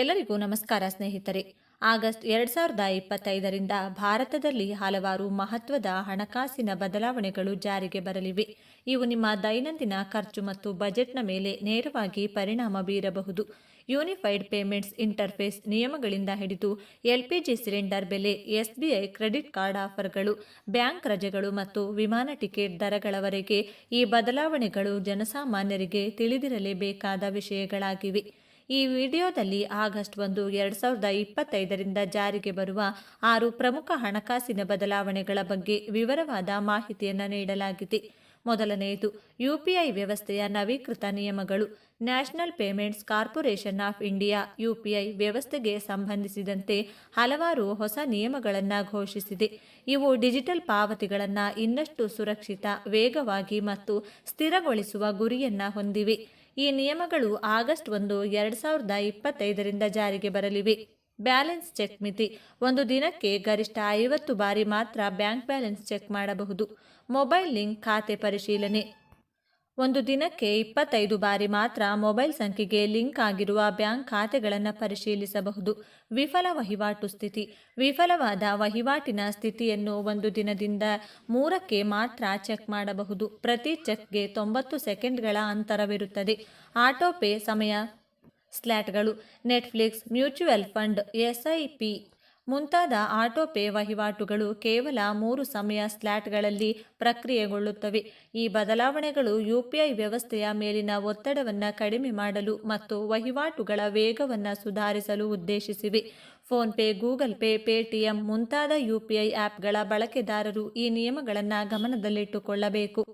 ಎಲ್ಲರಿಗೂ ನಮಸ್ಕಾರ ಸ್ನೇಹಿತರೆ. ಆಗಸ್ಟ್ ಎರಡ್ ಸಾವಿರದ ಇಪ್ಪತ್ತೈದರಿಂದ ಭಾರತದಲ್ಲಿ ಹಲವಾರು ಮಹತ್ವದ ಹಣಕಾಸಿನ ಬದಲಾವಣೆಗಳು ಜಾರಿಗೆ ಬರಲಿವೆ. ಇವು ನಿಮ್ಮ ದೈನಂದಿನ ಖರ್ಚು ಮತ್ತು ಬಜೆಟ್ನ ಮೇಲೆ ನೇರವಾಗಿ ಪರಿಣಾಮ ಬೀರಬಹುದು. ಯೂನಿಫೈಡ್ ಪೇಮೆಂಟ್ಸ್ ಇಂಟರ್ಫೇಸ್ ನಿಯಮಗಳಿಂದ ಹಿಡಿದು ಎಲ್ಪಿಜಿ ಸಿಲಿಂಡರ್ ಬೆಲೆ ಎಸ್ಬಿಐ ಕ್ರೆಡಿಟ್ ಕಾರ್ಡ್ ಆಫರ್ಗಳು, ಬ್ಯಾಂಕ್ ರಜೆಗಳು ಮತ್ತು ವಿಮಾನ ಟಿಕೆಟ್ ದರಗಳವರೆಗೆ ಈ ಬದಲಾವಣೆಗಳು ಜನಸಾಮಾನ್ಯರಿಗೆ ತಿಳಿದಿರಲೇಬೇಕಾದ ವಿಷಯಗಳಾಗಿವೆ. ಈ ವಿಡಿಯೋದಲ್ಲಿ ಆಗಸ್ಟ್ ಒಂದು, ಎರಡು ಸಾವಿರದ ಇಪ್ಪತ್ತೈದರಿಂದ ಜಾರಿಗೆ ಬರುವ ಆರು ಪ್ರಮುಖ ಹಣಕಾಸಿನ ಬದಲಾವಣೆಗಳ ಬಗ್ಗೆ ವಿವರವಾದ ಮಾಹಿತಿಯನ್ನು ನೀಡಲಾಗಿದೆ. ಮೊದಲನೆಯದು ಯುಪಿಐ ವ್ಯವಸ್ಥೆಯ ನವೀಕೃತ ನಿಯಮಗಳು. National Payments Corporation of India UPI ವ್ಯವಸ್ಥೆಗೆ ಸಂಬಂಧಿಸಿದಂತೆ ಹಲವಾರು ಹೊಸ ನಿಯಮಗಳನ್ನು ಘೋಷಿಸಿದೆ. ಇವು ಡಿಜಿಟಲ್ ಪಾವತಿಗಳನ್ನು ಇನ್ನಷ್ಟು ಸುರಕ್ಷಿತ, ವೇಗವಾಗಿ ಮತ್ತು ಸ್ಥಿರಗೊಳಿಸುವ ಗುರಿಯನ್ನು ಹೊಂದಿವೆ. ಈ ನಿಯಮಗಳು ಆಗಸ್ಟ್ ಒಂದು, ಎರಡು ಸಾವಿರದ ಇಪ್ಪತ್ತೈದರಿಂದ ಜಾರಿಗೆ ಬರಲಿವೆ. ಬ್ಯಾಲೆನ್ಸ್ ಚೆಕ್ ಮಿತಿ, ಒಂದು ದಿನಕ್ಕೆ ಗರಿಷ್ಠ ಐವತ್ತು ಬಾರಿ ಮಾತ್ರ ಬ್ಯಾಂಕ್ ಬ್ಯಾಲೆನ್ಸ್ ಚೆಕ್ ಮಾಡಬಹುದು. ಮೊಬೈಲ್ ಲಿಂಕ್ ಖಾತೆ ಪರಿಶೀಲನೆ. ಒಂದು ದಿನಕ್ಕೆ ಇಪ್ಪತ್ತೈದು ಬಾರಿ ಮಾತ್ರ ಮೊಬೈಲ್ ಸಂಖ್ಯೆಗೆ ಲಿಂಕ್ ಆಗಿರುವ ಬ್ಯಾಂಕ್ ಖಾತೆಗಳನ್ನು ಪರಿಶೀಲಿಸಬಹುದು. ವಿಫಲ ವಹಿವಾಟು ಸ್ಥಿತಿ. ವಿಫಲವಾದ ವಹಿವಾಟಿನ ಸ್ಥಿತಿಯನ್ನು ಒಂದು ದಿನದಿಂದ ಮೂರಕ್ಕೆ ಮಾತ್ರ ಚೆಕ್ ಮಾಡಬಹುದು. ಪ್ರತಿ ಚೆಕ್ಗೆ ತೊಂಬತ್ತು ಸೆಕೆಂಡ್ಗಳ ಅಂತರವಿರುತ್ತದೆ. ಆಟೋಪೇ ಸಮಯ. ಸ್ಲ್ಯಾಟ್ಗಳು ನೆಟ್ಫ್ಲಿಕ್ಸ್ ಮ್ಯೂಚುವಲ್ ಫಂಡ್ ಎಸ್ಐಪಿ ಮುಂತಾದ ಆಟೋಪೇ ವಹಿವಾಟುಗಳು ಕೇವಲ ಮೂರು ಸಮಯ ಸ್ಲ್ಯಾಟ್ಗಳಲ್ಲಿ ಪ್ರಕ್ರಿಯೆಗೊಳ್ಳುತ್ತವೆ. ಈ ಬದಲಾವಣೆಗಳು ಯುಪಿಐ ವ್ಯವಸ್ಥೆಯ ಮೇಲಿನ ಒತ್ತಡವನ್ನು ಕಡಿಮೆ ಮಾಡಲು ಮತ್ತು ವಹಿವಾಟುಗಳ ವೇಗವನ್ನು ಸುಧಾರಿಸಲು ಉದ್ದೇಶಿಸಿವೆ. ಫೋನ್ಪೇ ಗೂಗಲ್ ಪೇ, ಪೇಟಿಎಂ ಮುಂತಾದ ಯುಪಿಐ ಆ್ಯಪ್ಗಳ ಬಳಕೆದಾರರು ಈ ನಿಯಮಗಳನ್ನು ಗಮನದಲ್ಲಿಟ್ಟುಕೊಳ್ಳಬೇಕು.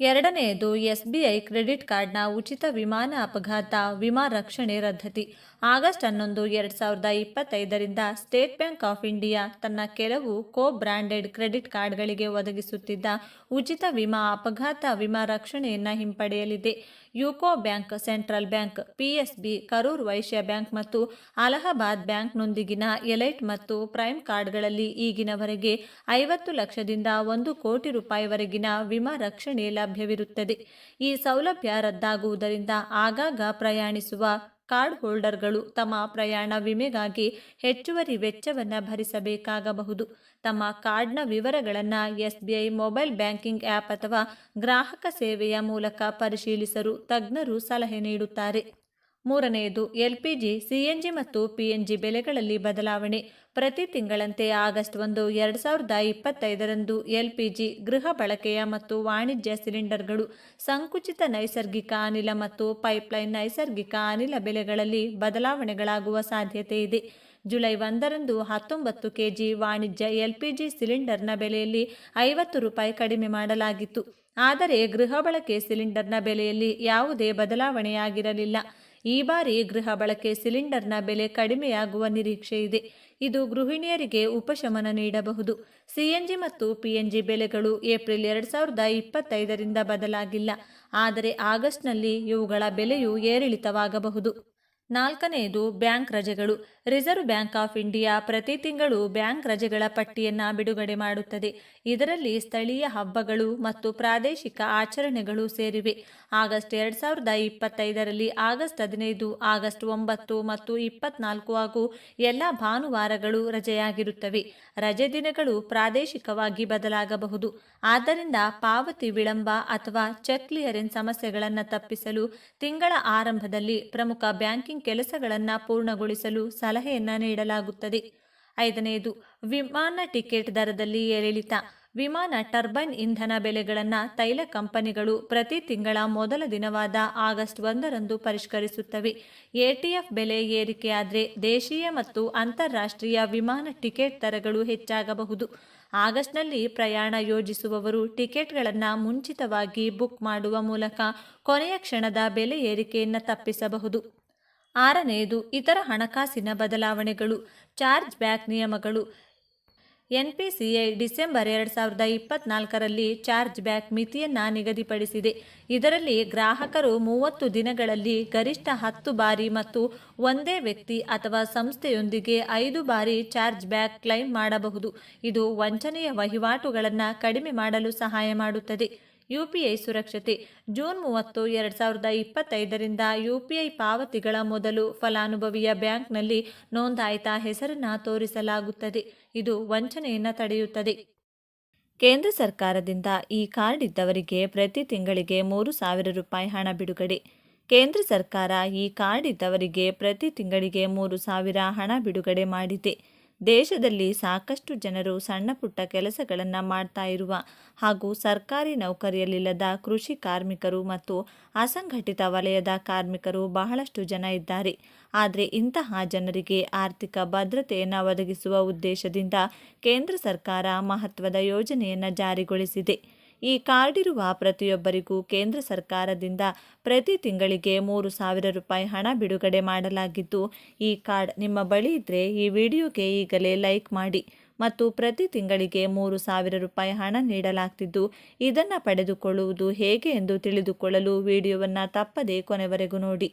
ಎರಡನೆಯದು ಎಸ್ಬಿಐ ಕ್ರೆಡಿಟ್ ಕಾರ್ಡ್ನ ಉಚಿತ ವಿಮಾನ ಅಪಘಾತ, ವಿಮಾ ರಕ್ಷಣೆ ರದ್ದತಿ. ಆಗಸ್ಟ್ ಹನ್ನೊಂದು, ಎರಡು ಸಾವಿರದ ಇಪ್ಪತ್ತೈದರಿಂದ ಸ್ಟೇಟ್ ಬ್ಯಾಂಕ್ ಆಫ್ ಇಂಡಿಯಾ ತನ್ನ ಕೆಲವು ಕೋ ಬ್ರ್ಯಾಂಡೆಡ್ ಕ್ರೆಡಿಟ್ ಕಾರ್ಡ್ಗಳಿಗೆ ಒದಗಿಸುತ್ತಿದ್ದ ಉಚಿತ ವಿಮಾ ಅಪಘಾತ ವಿಮಾ ರಕ್ಷಣೆಯನ್ನು ಹಿಂಪಡೆಯಲಿದೆ. UCO bank, Central Bank PSB Karur Vysya bank ಮತ್ತು ಅಲಹಾಬಾದ್ ಬ್ಯಾಂಕ್ನೊಂದಿಗಿನ ಎಲೈಟ್ ಮತ್ತು ಪ್ರೈಮ್ ಕಾರ್ಡ್ಗಳಲ್ಲಿ ಈಗಿನವರೆಗೆ ಐವತ್ತು ಲಕ್ಷದಿಂದ ಒಂದು ಕೋಟಿ ರೂಪಾಯಿವರೆಗಿನ ವಿಮಾ ರಕ್ಷಣೆ ಲಭ್ಯವಿರುತ್ತದೆ. ಈ ಸೌಲಭ್ಯ ರದ್ದಾಗುವುದರಿಂದ ಆಗಾಗ ಪ್ರಯಾಣಿಸುವ ಕಾರ್ಡ್ ಹೋಲ್ಡರ್ಗಳು ತಮ್ಮ ಪ್ರಯಾಣ ವಿಮೆಗಾಗಿ ಹೆಚ್ಚುವರಿ ವೆಚ್ಚವನ್ನು ಭರಿಸಬೇಕಾಗಬಹುದು. ತಮ್ಮ ಕಾರ್ಡ್ನ ವಿವರಗಳನ್ನು ಎಸ್ಬಿಐ ಮೊಬೈಲ್ ಬ್ಯಾಂಕಿಂಗ್ ಆ್ಯಪ್ ಅಥವಾ ಗ್ರಾಹಕ ಸೇವೆಯ ಮೂಲಕ ಪರಿಶೀಲಿಸಲು ತಜ್ಞರು ಸಲಹೆ ನೀಡುತ್ತಾರೆ. ಮೂರನೆಯದು ಎಲ್ಪಿಜಿ ಸಿಎನ್ಜಿ ಮತ್ತು ಪಿಎನ್ಜಿ ಬೆಲೆಗಳಲ್ಲಿ ಬದಲಾವಣೆ. ಪ್ರತಿ ತಿಂಗಳಂತೆ ಆಗಸ್ಟ್ ಒಂದು, ಎರಡು ಸಾವಿರದ ಇಪ್ಪತ್ತೈದರಂದು ಎಲ್ಪಿಜಿ ಗೃಹ ಬಳಕೆಯ ಮತ್ತು ವಾಣಿಜ್ಯ ಸಿಲಿಂಡರ್ಗಳು, ಸಂಕುಚಿತ ನೈಸರ್ಗಿಕ ಅನಿಲ ಮತ್ತು ಪೈಪ್ಲೈನ್ ನೈಸರ್ಗಿಕ ಅನಿಲ ಬೆಲೆಗಳಲ್ಲಿ ಬದಲಾವಣೆಗಳಾಗುವ ಸಾಧ್ಯತೆ ಇದೆ. ಜುಲೈ ಒಂದರಂದು ಹತ್ತೊಂಬತ್ತು ಕೆಜಿ ವಾಣಿಜ್ಯ ಎಲ್ಪಿಜಿ ಸಿಲಿಂಡರ್ನ ಬೆಲೆಯಲ್ಲಿ ಐವತ್ತು ರೂಪಾಯಿ ಕಡಿಮೆ ಮಾಡಲಾಗಿತ್ತು. ಆದರೆ ಗೃಹ ಬಳಕೆ ಸಿಲಿಂಡರ್ನ ಬೆಲೆಯಲ್ಲಿ ಯಾವುದೇ ಬದಲಾವಣೆಯಾಗಿರಲಿಲ್ಲ. ಈ ಬಾರಿ ಗೃಹ ಬಳಕೆ ಸಿಲಿಂಡರ್ನ ಬೆಲೆ ಕಡಿಮೆಯಾಗುವ ನಿರೀಕ್ಷೆ ಇದೆ. ಇದು ಗೃಹಿಣಿಯರಿಗೆ ಉಪಶಮನ ನೀಡಬಹುದು. ಸಿಎನ್ಜಿ ಮತ್ತು ಪಿಎನ್ಜಿ ಬೆಲೆಗಳು ಏಪ್ರಿಲ್ ಎರಡು ಸಾವಿರದ ಇಪ್ಪತ್ತೈದರಿಂದ ಬದಲಾಗಿಲ್ಲ. ಆದರೆ ಆಗಸ್ಟ್ನಲ್ಲಿ ಇವುಗಳ ಬೆಲೆಯು ಏರಿಳಿತವಾಗಬಹುದು. ನಾಲ್ಕನೆಯದು ಬ್ಯಾಂಕ್ ರಜೆಗಳು. ರಿಸರ್ವ್ ಬ್ಯಾಂಕ್ ಆಫ್ ಇಂಡಿಯಾ ಪ್ರತಿ ತಿಂಗಳು ಬ್ಯಾಂಕ್ ರಜೆಗಳ ಪಟ್ಟಿಯನ್ನು ಬಿಡುಗಡೆ ಮಾಡುತ್ತದೆ. ಇದರಲ್ಲಿ ಸ್ಥಳೀಯ ಹಬ್ಬಗಳು ಮತ್ತು ಪ್ರಾದೇಶಿಕ ಆಚರಣೆಗಳು ಸೇರಿವೆ. ಆಗಸ್ಟ್ ಎರಡು ಸಾವಿರದ ಇಪ್ಪತ್ತೈದರಲ್ಲಿ ಆಗಸ್ಟ್ ಹದಿನೈದು, ಆಗಸ್ಟ್ ಒಂಬತ್ತು ಮತ್ತು ಇಪ್ಪತ್ನಾಲ್ಕು ಹಾಗೂ ಎಲ್ಲ ಭಾನುವಾರಗಳು ರಜೆಯಾಗಿರುತ್ತವೆ. ರಜೆ ದಿನಗಳು ಪ್ರಾದೇಶಿಕವಾಗಿ ಬದಲಾಗಬಹುದು. ಆದ್ದರಿಂದ ಪಾವತಿ ವಿಳಂಬ ಅಥವಾ ಚೆಕ್ ಕ್ಲಿಯರೆನ್ಸ್ ಸಮಸ್ಯೆಗಳನ್ನು ತಪ್ಪಿಸಲು ತಿಂಗಳ ಆರಂಭದಲ್ಲಿ ಪ್ರಮುಖ ಬ್ಯಾಂಕಿಂಗ್ ಕೆಲಸಗಳನ್ನು ಪೂರ್ಣಗೊಳಿಸಲು ಸಲಹೆಯನ್ನು ನೀಡಲಾಗುತ್ತದೆ. ಐದನೆಯದು ವಿಮಾನ ಟಿಕೆಟ್ ದರದಲ್ಲಿ ಏರಿಳಿತ. ವಿಮಾನ ಟರ್ಬೈನ್ ಇಂಧನ ಬೆಲೆಗಳನ್ನು ತೈಲ ಕಂಪನಿಗಳು ಪ್ರತಿ ತಿಂಗಳ ಮೊದಲ ದಿನವಾದ ಆಗಸ್ಟ್ ಒಂದರಂದು ಪರಿಷ್ಕರಿಸುತ್ತವೆ. ಎಟಿಎಫ್ ಬೆಲೆ ಏರಿಕೆಯಾದರೆ ದೇಶೀಯ ಮತ್ತು ಅಂತಾರಾಷ್ಟ್ರೀಯ ವಿಮಾನ ಟಿಕೆಟ್ ದರಗಳು ಹೆಚ್ಚಾಗಬಹುದು. ಆಗಸ್ಟ್ನಲ್ಲಿ ಪ್ರಯಾಣ ಯೋಜಿಸುವವರು ಟಿಕೆಟ್ಗಳನ್ನು ಮುಂಚಿತವಾಗಿ ಬುಕ್ ಮಾಡುವ ಮೂಲಕ ಕೊನೆಯ ಕ್ಷಣದ ಬೆಲೆ ಏರಿಕೆಯನ್ನು ತಪ್ಪಿಸಬಹುದು. ಆರನೆಯದು ಇತರ ಹಣಕಾಸಿನ ಬದಲಾವಣೆಗಳು. ಚಾರ್ಜ್ ಬ್ಯಾಕ್ ನಿಯಮಗಳು. ಎನ್ಪಿಸಿಐ ಡಿಸೆಂಬರ್ ಎರಡು ಸಾವಿರದ ಇಪ್ಪತ್ನಾಲ್ಕರಲ್ಲಿ ಚಾರ್ಜ್ ಬ್ಯಾಕ್ ಮಿತಿಯನ್ನು ನಿಗದಿಪಡಿಸಿದೆ. ಇದರಲ್ಲಿ ಗ್ರಾಹಕರು ಮೂವತ್ತು ದಿನಗಳಲ್ಲಿ ಗರಿಷ್ಠ ಹತ್ತು ಬಾರಿ ಮತ್ತು ಒಂದೇ ವ್ಯಕ್ತಿ ಅಥವಾ ಸಂಸ್ಥೆಯೊಂದಿಗೆ ಐದು ಬಾರಿ ಚಾರ್ಜ್ ಬ್ಯಾಕ್ ಕ್ಲೈಮ್ ಮಾಡಬಹುದು. ಇದು ವಂಚನೆಯ ವಹಿವಾಟುಗಳನ್ನು ಕಡಿಮೆ ಮಾಡಲು ಸಹಾಯ ಮಾಡುತ್ತದೆ. ಯುಪಿಐ ಸುರಕ್ಷತೆ. ಜೂನ್ ಮೂವತ್ತು, ಎರಡು ಸಾವಿರದ ಇಪ್ಪತ್ತೈದರಿಂದ ಯುಪಿಐ ಪಾವತಿಗಳ ಮೊದಲು ಫಲಾನುಭವಿಯ ಬ್ಯಾಂಕ್ನಲ್ಲಿ ನೋಂದಾಯಿತ ಹೆಸರನ್ನು ತೋರಿಸಲಾಗುತ್ತದೆ. ಇದು ವಂಚನೆಯನ್ನು ತಡೆಯುತ್ತದೆ. ಕೇಂದ್ರ ಸರ್ಕಾರದಿಂದ ಈ ಕಾರ್ಡ್ ಇದ್ದವರಿಗೆ ಪ್ರತಿ ತಿಂಗಳಿಗೆ ಮೂರು ಸಾವಿರ ರೂಪಾಯಿ ಹಣ ಬಿಡುಗಡೆ. ಕೇಂದ್ರ ಸರ್ಕಾರ ಈ ಕಾರ್ಡ್ ಇದ್ದವರಿಗೆ ಪ್ರತಿ ತಿಂಗಳಿಗೆ ಮೂರು ಸಾವಿರ ಹಣ ಬಿಡುಗಡೆ ಮಾಡಿದೆ. ದೇಶದಲ್ಲಿ ಸಾಕಷ್ಟು ಜನರು ಸಣ್ಣ ಪುಟ್ಟ ಕೆಲಸಗಳನ್ನು ಮಾಡ್ತಾ ಇರುವ ಹಾಗೂ ಸರ್ಕಾರಿ ನೌಕರಿಯಲ್ಲಿಲ್ಲದ ಕೃಷಿ ಕಾರ್ಮಿಕರು ಮತ್ತು ಅಸಂಘಟಿತ ವಲಯದ ಕಾರ್ಮಿಕರು ಬಹಳಷ್ಟು ಜನ ಇದ್ದಾರೆ. ಆದರೆ ಇಂತಹ ಜನರಿಗೆ ಆರ್ಥಿಕ ಭದ್ರತೆಯನ್ನು ಒದಗಿಸುವ ಉದ್ದೇಶದಿಂದ ಕೇಂದ್ರ ಸರ್ಕಾರ ಮಹತ್ವದ ಯೋಜನೆಯನ್ನು ಜಾರಿಗೊಳಿಸಿದೆ. ಈ ಕಾರ್ಡ್ ಇರುವ ಪ್ರತಿಯೊಬ್ಬರಿಗೂ ಕೇಂದ್ರ ಸರ್ಕಾರದಿಂದ ಪ್ರತಿ ತಿಂಗಳಿಗೆ ಮೂರು ಸಾವಿರ ರೂಪಾಯಿ ಹಣ ಬಿಡುಗಡೆ ಮಾಡಲಾಗಿದ್ದು, ಈ ಕಾರ್ಡ್ ನಿಮ್ಮ ಬಳಿ ಇದ್ದರೆ ಈ ವಿಡಿಯೋಗೆ ಈಗಲೇ ಲೈಕ್ ಮಾಡಿ ಮತ್ತು ಪ್ರತಿ ತಿಂಗಳಿಗೆ ಮೂರು ಸಾವಿರ ರೂಪಾಯಿ ಹಣ ನೀಡಲಾಗ್ತಿದ್ದು, ಇದನ್ನು ಪಡೆದುಕೊಳ್ಳುವುದು ಹೇಗೆ ಎಂದು ತಿಳಿದುಕೊಳ್ಳಲು ವಿಡಿಯೋವನ್ನು ತಪ್ಪದೇ ಕೊನೆವರೆಗೂ ನೋಡಿ.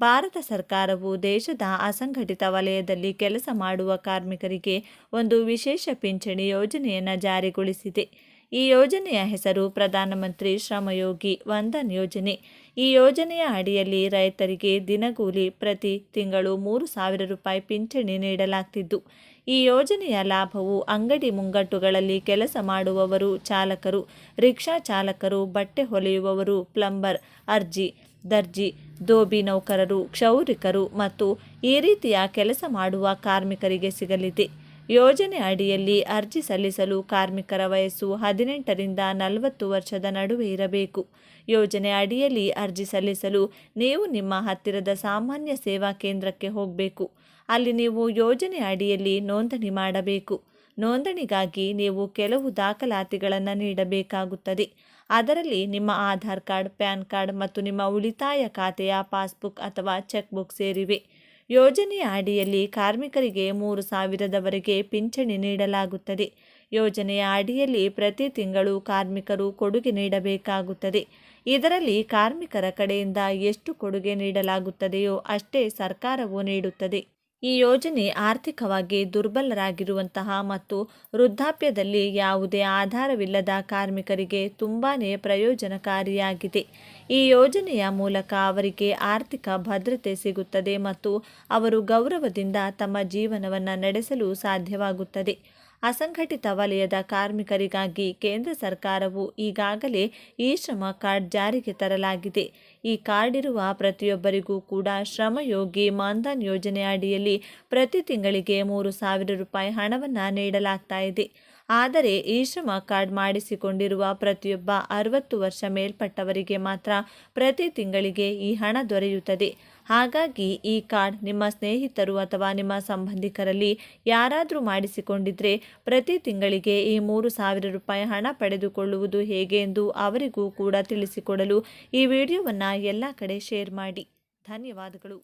ಭಾರತ ಸರ್ಕಾರವು ದೇಶದ ಅಸಂಘಟಿತ ವಲಯದಲ್ಲಿ ಕೆಲಸ ಮಾಡುವ ಕಾರ್ಮಿಕರಿಗೆ ಒಂದು ವಿಶೇಷ ಪಿಂಚಣಿ ಯೋಜನೆಯನ್ನು ಜಾರಿಗೊಳಿಸಿದೆ. ಈ ಯೋಜನೆಯ ಹೆಸರು ಪ್ರಧಾನಮಂತ್ರಿ ಶ್ರಮಯೋಗಿ ವಂದನ್ ಯೋಜನೆ. ಈ ಯೋಜನೆಯ ಅಡಿಯಲ್ಲಿ ರೈತರಿಗೆ ದಿನಗೂಲಿ ಪ್ರತಿ ತಿಂಗಳು ಮೂರು ಸಾವಿರ ರೂಪಾಯಿ ಪಿಂಚಣಿ ನೀಡಲಾಗ್ತಿದ್ದು. ಈ ಯೋಜನೆಯ ಲಾಭವು ಅಂಗಡಿ ಮುಂಗಟ್ಟುಗಳಲ್ಲಿ ಕೆಲಸ ಮಾಡುವವರು ಚಾಲಕರು, ರಿಕ್ಷಾ ಚಾಲಕರು, ಬಟ್ಟೆ ಹೊಲೆಯುವವರು, ಪ್ಲಂಬರ್, ಅರ್ಜಿ, ದರ್ಜಿ, ದೋಬಿ ನೌಕರರು, ಕ್ಷೌರಿಕರು ಮತ್ತು ಈ ರೀತಿಯ ಕೆಲಸ ಮಾಡುವ ಕಾರ್ಮಿಕರಿಗೆ ಸಿಗಲಿದೆ. ಯೋಜನೆ ಅಡಿಯಲ್ಲಿ ಅರ್ಜಿ ಸಲ್ಲಿಸಲು ಕಾರ್ಮಿಕರ ವಯಸ್ಸು ಹದಿನೆಂಟರಿಂದ ನಲವತ್ತು ವರ್ಷದ ನಡುವೆ ಇರಬೇಕು. ಯೋಜನೆ ಅಡಿಯಲ್ಲಿ ಅರ್ಜಿ ಸಲ್ಲಿಸಲು ನೀವು ನಿಮ್ಮ ಹತ್ತಿರದ ಸಾಮಾನ್ಯ ಸೇವಾ ಕೇಂದ್ರಕ್ಕೆ ಹೋಗಬೇಕು. ಅಲ್ಲಿ ನೀವು ಯೋಜನೆ ಅಡಿಯಲ್ಲಿ ನೋಂದಣಿ ಮಾಡಬೇಕು. ನೋಂದಣಿಗಾಗಿ ನೀವು ಕೆಲವು ದಾಖಲಾತಿಗಳನ್ನು ನೀಡಬೇಕಾಗುತ್ತದೆ. ಅದರಲ್ಲಿ ನಿಮ್ಮ ಆಧಾರ್ ಕಾರ್ಡ್, ಪ್ಯಾನ್ ಕಾರ್ಡ್ ಮತ್ತು ನಿಮ್ಮ ಉಳಿತಾಯ ಖಾತೆಯ ಪಾಸ್ಬುಕ್ ಅಥವಾ ಚೆಕ್ ಬುಕ್ ಸೇರಿವೆ. ಯೋಜನೆಯ ಅಡಿಯಲ್ಲಿ ಕಾರ್ಮಿಕರಿಗೆ ಮೂರು ಸಾವಿರದವರೆಗೆ ಪಿಂಚಣಿ ನೀಡಲಾಗುತ್ತದೆ. ಯೋಜನೆಯ ಅಡಿಯಲ್ಲಿ ಪ್ರತಿ ತಿಂಗಳು ಕಾರ್ಮಿಕರು ಕೊಡುಗೆ ನೀಡಬೇಕಾಗುತ್ತದೆ. ಇದರಲ್ಲಿ ಕಾರ್ಮಿಕರ ಕಡೆಯಿಂದ ಎಷ್ಟು ಕೊಡುಗೆ ನೀಡಲಾಗುತ್ತದೆಯೋ ಅಷ್ಟೇ ಸರ್ಕಾರವು ನೀಡುತ್ತದೆ. ಈ ಯೋಜನೆ ಆರ್ಥಿಕವಾಗಿ ದುರ್ಬಲರಾಗಿರುವಂತಹ ಮತ್ತು ವೃದ್ಧಾಪ್ಯದಲ್ಲಿ ಯಾವುದೇ ಆಧಾರವಿಲ್ಲದ ಕಾರ್ಮಿಕರಿಗೆ ತುಂಬಾ ಪ್ರಯೋಜನಕಾರಿಯಾಗಿದೆ. ಈ ಯೋಜನೆಯ ಮೂಲಕ ಅವರಿಗೆ ಆರ್ಥಿಕ ಭದ್ರತೆ ಸಿಗುತ್ತದೆ ಮತ್ತು ಅವರು ಗೌರವದಿಂದ ತಮ್ಮ ಜೀವನವನ್ನು ನಡೆಸಲು ಸಾಧ್ಯವಾಗುತ್ತದೆ. ಅಸಂಘಟಿತ ವಲಯದ ಕಾರ್ಮಿಕರಿಗಾಗಿ ಕೇಂದ್ರ ಸರ್ಕಾರವು ಈಗಾಗಲೇ ಈ ಶ್ರಮ ಕಾರ್ಡ್ ಜಾರಿಗೆ ತರಲಾಗಿದೆ. ಈ ಕಾರ್ಡ್ ಇರುವ ಪ್ರತಿಯೊಬ್ಬರಿಗೂ ಕೂಡ ಶ್ರಮಯೋಗಿ ಮಾನ್ಧನ್ ಯೋಜನೆ ಅಡಿಯಲ್ಲಿ ಪ್ರತಿ ತಿಂಗಳಿಗೆ ಮೂರು ಸಾವಿರ ರೂಪಾಯಿ ಹಣವನ್ನು ನೀಡಲಾಗ್ತಾ ಇದೆ. ಆದರೆ ಈ ಶ್ರಮ ಕಾರ್ಡ್ ಮಾಡಿಸಿಕೊಂಡಿರುವ ಪ್ರತಿಯೊಬ್ಬ ಅರವತ್ತು ವರ್ಷ ಮೇಲ್ಪಟ್ಟವರಿಗೆ ಮಾತ್ರ ಪ್ರತಿ ತಿಂಗಳಿಗೆ ಈ ಹಣ ದೊರೆಯುತ್ತದೆ. ಹಾಗಾಗಿ ಈ ಕಾರ್ಡ್ ನಿಮ್ಮ ಸ್ನೇಹಿತರು ಅಥವಾ ನಿಮ್ಮ ಸಂಬಂಧಿಕರಲ್ಲಿ ಯಾರಾದರೂ ಮಾಡಿಸಿಕೊಂಡಿದ್ರೆ ಪ್ರತಿ ತಿಂಗಳಿಗೆ ಈ ಮೂರು ಸಾವಿರ ರೂಪಾಯಿ ಹಣ ಪಡೆದುಕೊಳ್ಳುವುದು ಹೇಗೆ ಎಂದು ಅವರಿಗೂ ಕೂಡ ತಿಳಿಸಿಕೊಡಲು ಈ ವಿಡಿಯೋವನ್ನು ಎಲ್ಲ ಕಡೆ ಶೇರ್ ಮಾಡಿ. ಧನ್ಯವಾದಗಳು.